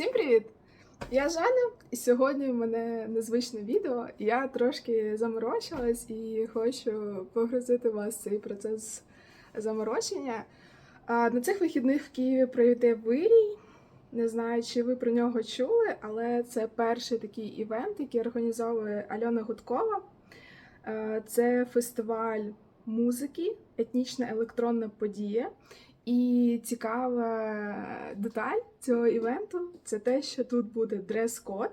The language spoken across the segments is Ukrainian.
Всім привіт! Я Жанна, і сьогодні в мене незвичне відео. Я трошки заморочилась і хочу погрузити вас цей процес заморочення. На цих вихідних в Києві пройде вирій. Не знаю, чи ви про нього чули, але це перший такий івент, який організовує Альона Гудкова. Це фестиваль музики, етнічна електронна подія. І цікава деталь цього івенту це те, що тут буде дрес-код.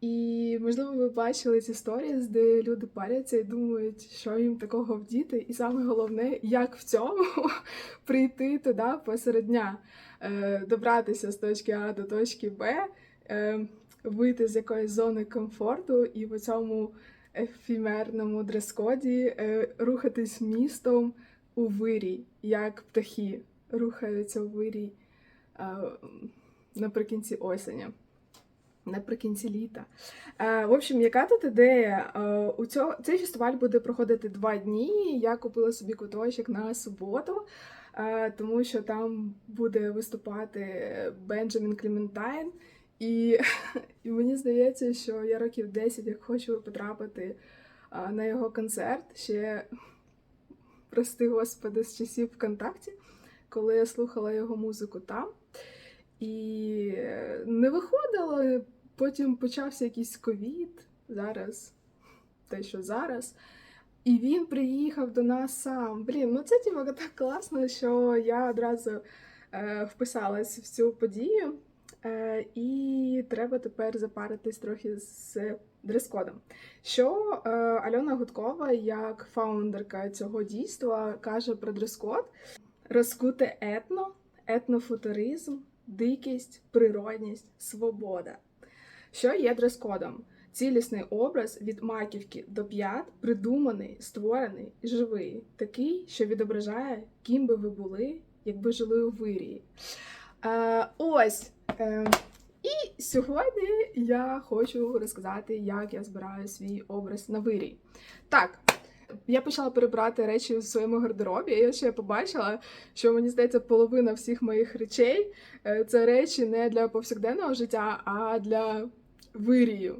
І, можливо, ви бачили ці сторіс, де люди паряться і думають, що їм такого вдіти. І саме головне, як в цьому прийти туди посеред дня, Е, добратися з точки А до точки Б, е, вийти з якоїсь зони комфорту і в цьому ефімерному дрес-коді е, рухатись містом у вирій, як птахи рухаються у вирій е, наприкінці осені. Наприкінці літа. Е, в общем, яка тут ідея? Е, у цього, цей фестиваль буде проходити два дні. Я купила собі куточок на суботу, тому що там буде виступати Бенджамін Клементайн. І, і мені здається, що я років 10 як хочу потрапити на його концерт. Ще, прости господи, з часів ВКонтакті, коли я слухала його музику там. І е, не виходило. Потім почався якийсь ковід. Зараз те, що зараз. І він приїхав до нас сам. Блін, ну це типу, так класно, що я одразу е, вписалась в цю подію. Е, і треба тепер запаритись трохи з дрес-кодом. Що е, Альона Гудкова, як фаундерка цього дійства, каже про дрес-код: розкуте етно, етнофутуризм, дикість, природність, свобода. Що є дрес-кодом? Цілісний образ від маківки до п'ят, придуманий, створений живий, такий, що відображає, ким би ви були, якби жили у вирії. Е, ось. Е, сьогодні я хочу розказати, як я збираю свій образ на вирій. Так, я почала перебирати речі в своєму гардеробі, і я ще побачила, що мені здається, половина всіх моїх речей е, це речі не для повсякденного життя, а для вирію.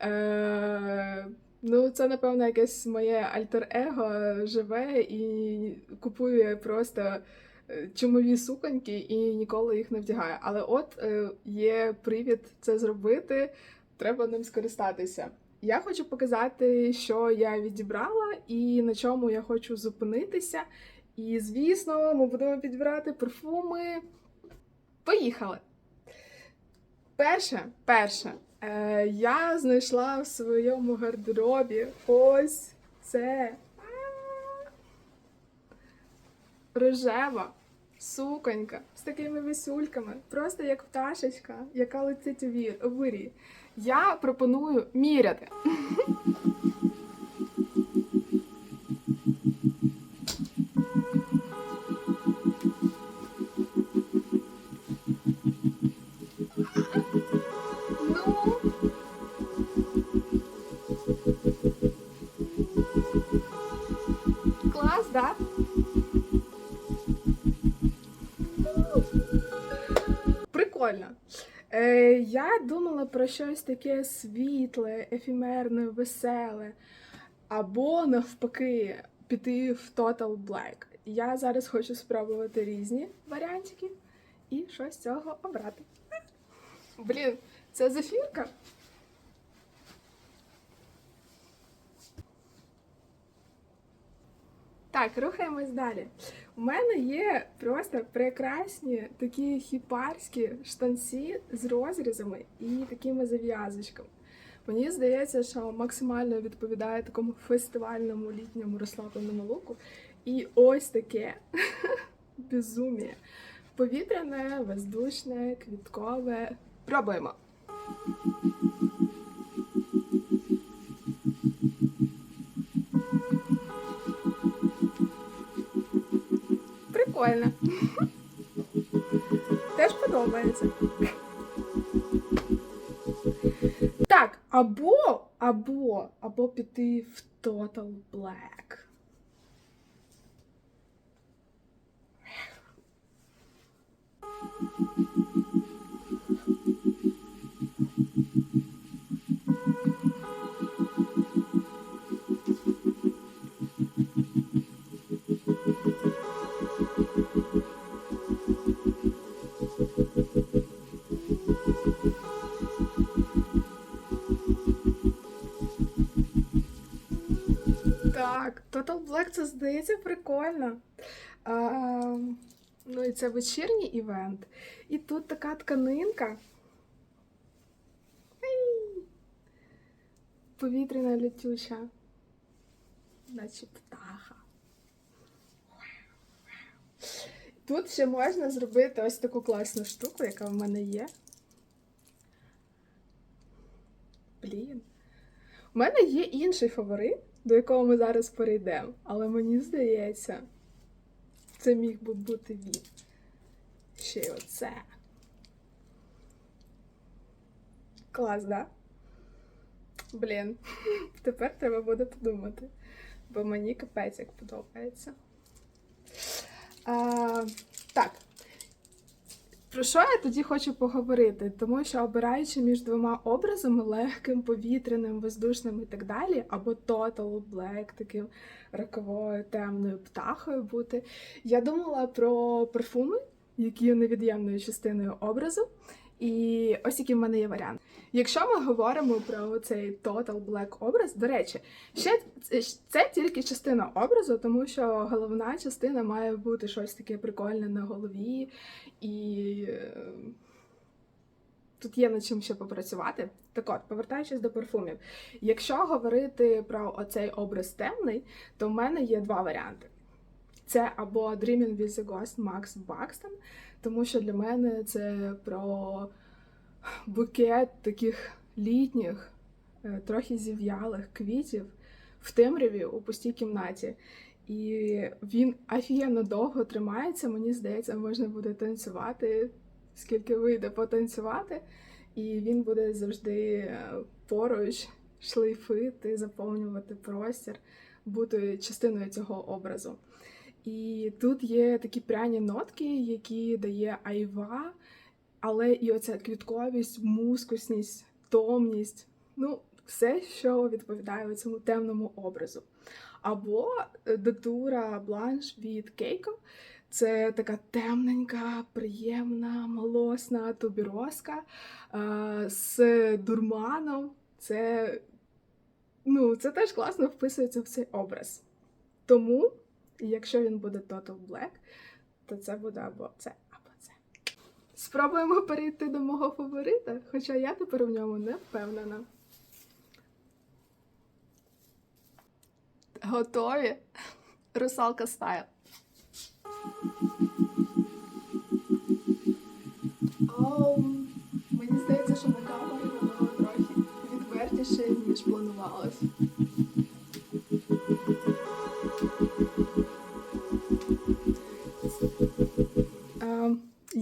Е, ну, це, напевно, якесь моє альтер-его живе і купує просто чумові суконьки і ніколи їх не вдягає. Але от е, є привід це зробити, треба ним скористатися. Я хочу показати, що я відібрала і на чому я хочу зупинитися. І, звісно, ми будемо підбирати парфуми. Поїхали! Перше, перше, е, я знайшла в своєму гардеробі ось це рожева суконька з такими висюльками, просто як пташечка, яка летить у вирій. Я пропоную міряти. Ну. Клас, да? Прикольно. Е, я думала про щось таке світле, ефімерне, веселе. Або навпаки піти в Total Black. Я зараз хочу спробувати різні варіантики і щось з цього обрати. Блін, це зефірка. Так, рухаємось далі. У мене є просто прекрасні такі хіпарські штанці з розрізами і такими зав'язочками. Мені здається, що максимально відповідає такому фестивальному літньому розслабленому луку. І ось таке безуміє. Повітряне, воздушне, квіткове. Пробуємо. Прикольно. Теж подобається. Так, або, або, або піти в Total Black. Total Black це здається прикольно. А, ну і це вечірній івент. І тут така тканинка. Повітряна летюча. Наче птаха. Тут ще можна зробити ось таку класну штуку, яка в мене є. Блін. У мене є інший фаворит, до якого ми зараз перейдемо, але мені здається, це міг би бути він. Ще й оце. Клас, да? Блін, тепер треба буде подумати, бо мені капець як подобається. А, так. Про що я тоді хочу поговорити? Тому що обираючи між двома образами легким, повітряним, воздушним і так далі, або Total Black, таким роковою темною птахою бути, я думала про парфуми, які є невід'ємною частиною образу. І ось який в мене є варіант. Якщо ми говоримо про цей Total Black образ, до речі, ще це тільки частина образу, тому що головна частина має бути щось таке прикольне на голові, і е, тут є над чим ще попрацювати. Так от, повертаючись до парфумів, якщо говорити про оцей образ темний, то в мене є два варіанти. Це або Dreaming with the Ghost Max Buxton, тому що для мене це про букет таких літніх, е, трохи зів'ялих квітів в темряві у пустій кімнаті. І він офігенно довго тримається. Мені здається, можна буде танцювати, скільки вийде потанцювати, і він буде завжди е, поруч шлейфити, заповнювати простір, бути частиною цього образу. І тут є такі пряні нотки, які дає айва, але і оця квітковість, мускусність, томність ну, все, що відповідає цьому темному образу. Або датура бланш від Кейко. Це така темненька, приємна, молосна тубіроска е, з дурманом. Це, ну, це теж класно вписується в цей образ. Тому, якщо він буде Total Black, то це буде або це, або це. Спробуємо перейти до мого фаворита, хоча я тепер в ньому не впевнена. Готові? Русалка стайл. Мені здається, що на камері трохи відвертіше, ніж планувалось.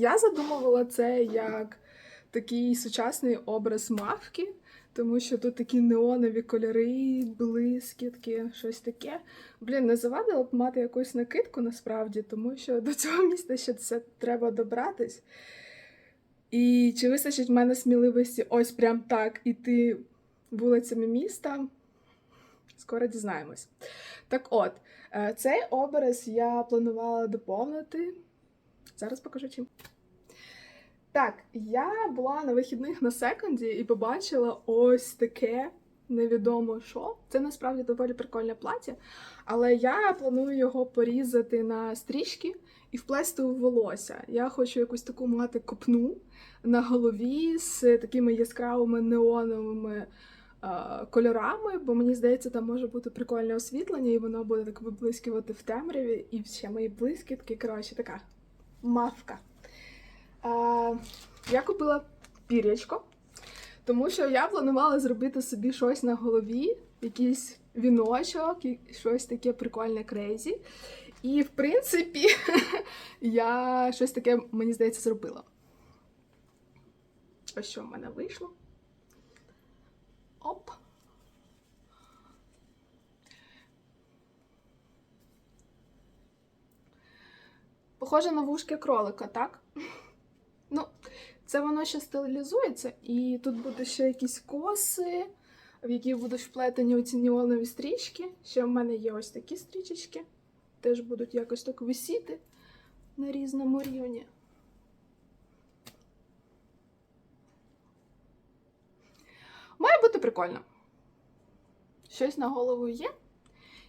Я задумувала це як такий сучасний образ мавки, тому що тут такі неонові кольори, блискітки, щось таке. Блін, не завадило б мати якусь накидку насправді, тому що до цього міста ще це треба добратись. І чи вистачить в мене сміливості ось прям так іти вулицями міста? Скоро дізнаємось. Так от, е, цей образ я планувала доповнити. Зараз покажу чим. Так, я була на вихідних на секунді і побачила ось таке невідомо що. Це насправді доволі прикольне плаття, але я планую його порізати на стрічки і вплести у волосся. Я хочу якусь таку мати копну на голові з такими яскравими неоновими е, кольорами, бо мені здається, там може бути прикольне освітлення, і воно буде так виблискувати в темряві, і ще мої блискітки. Коротше, така мавка. А, я купила пірячко, тому що я планувала зробити собі щось на голові, якийсь віночок, щось таке прикольне крейзі. І, в принципі, я щось таке, мені здається, зробила. Ось що в мене вийшло. Похоже на вушки кролика, так? Ну, це воно ще стилізується, і тут будуть ще якісь коси, в які будуть вплетені оці неонові стрічки. Ще в мене є ось такі стрічечки. Теж будуть якось так висіти на різному рівні. Має бути прикольно. Щось на голову є.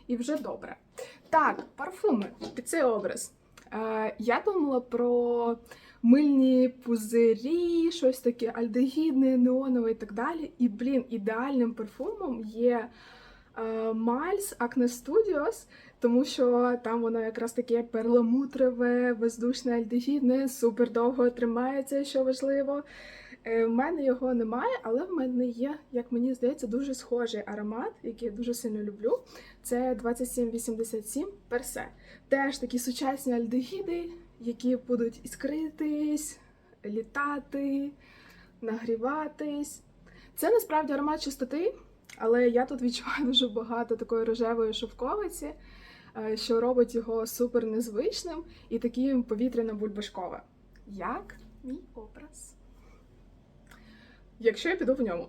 і вже добре. Так, парфуми під цей образ. Е, я думала про мильні пузирі, щось таке альдегідне, неонове і так далі. І, блін, ідеальним парфумом є Мальс Miles Acne Studios, тому що там воно якраз таке перламутрове, бездушне, альдегідне, супер довго тримається, що важливо. Е, В мене його немає, але в мене є, як мені здається, дуже схожий аромат, який я дуже сильно люблю. Це 2787 персе. Теж такі сучасні альдегіди, які будуть іскритись, літати, нагріватись. Це насправді аромат чистоти, але я тут відчуваю дуже багато такої рожевої шовковиці, е, що робить його супер незвичним і таким повітряно-бульбашкове. Як мій образ. Якщо я піду в ньому.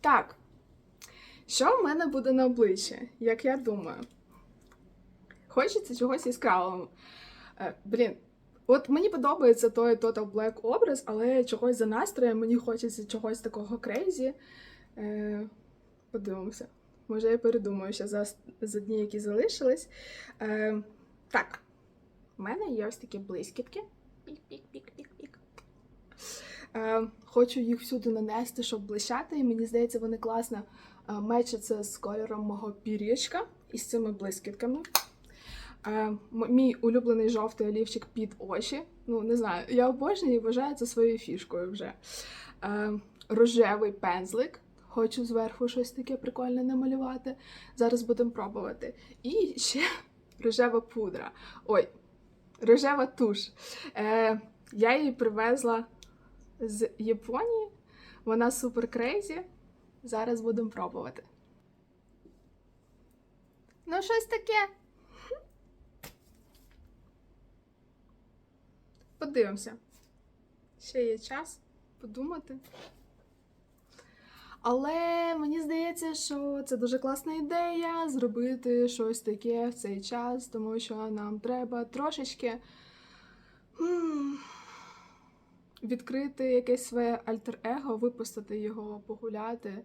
Так. Що в мене буде на обличчі, як я думаю? Хочеться чогось яскравого. Е, блін, от мені подобається той Total Black образ, але чогось за настроєм мені хочеться чогось такого крейзі. Подивимося. Може, я передумаю ще за, за дні, які залишились. Е, так, в мене є ось такі блискітки. Пік-пік-пік-пік-пік. Е, хочу їх всюди нанести, щоб блищати, і мені здається, вони класно е, мечаться з кольором мого пір'ячка і з цими блискітками. Е, мій улюблений жовтий олівчик під очі. Ну, не знаю, я обожнюю і вважаю це своєю фішкою вже. Рожевий пензлик. Хочу зверху щось таке прикольне намалювати. Зараз будемо пробувати. І ще рожева пудра. Ой, рожева туш. Е, я її привезла з Японії. Вона супер крейзі. Зараз будемо пробувати. Ну, щось таке. Подивимося. Ще є час подумати. Але мені здається, що це дуже класна ідея зробити щось таке в цей час, тому що нам треба трошечки відкрити якесь своє альтер-его, випустити його, погуляти,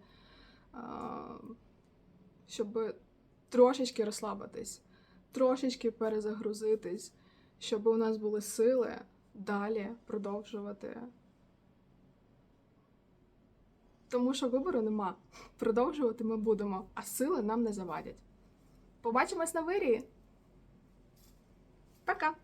щоб трошечки розслабитись, трошечки перезагрузитись, щоб у нас були сили далі продовжувати. Тому що вибору нема. Продовжувати ми будемо, а сили нам не завадять. Побачимось на вирії. Пока!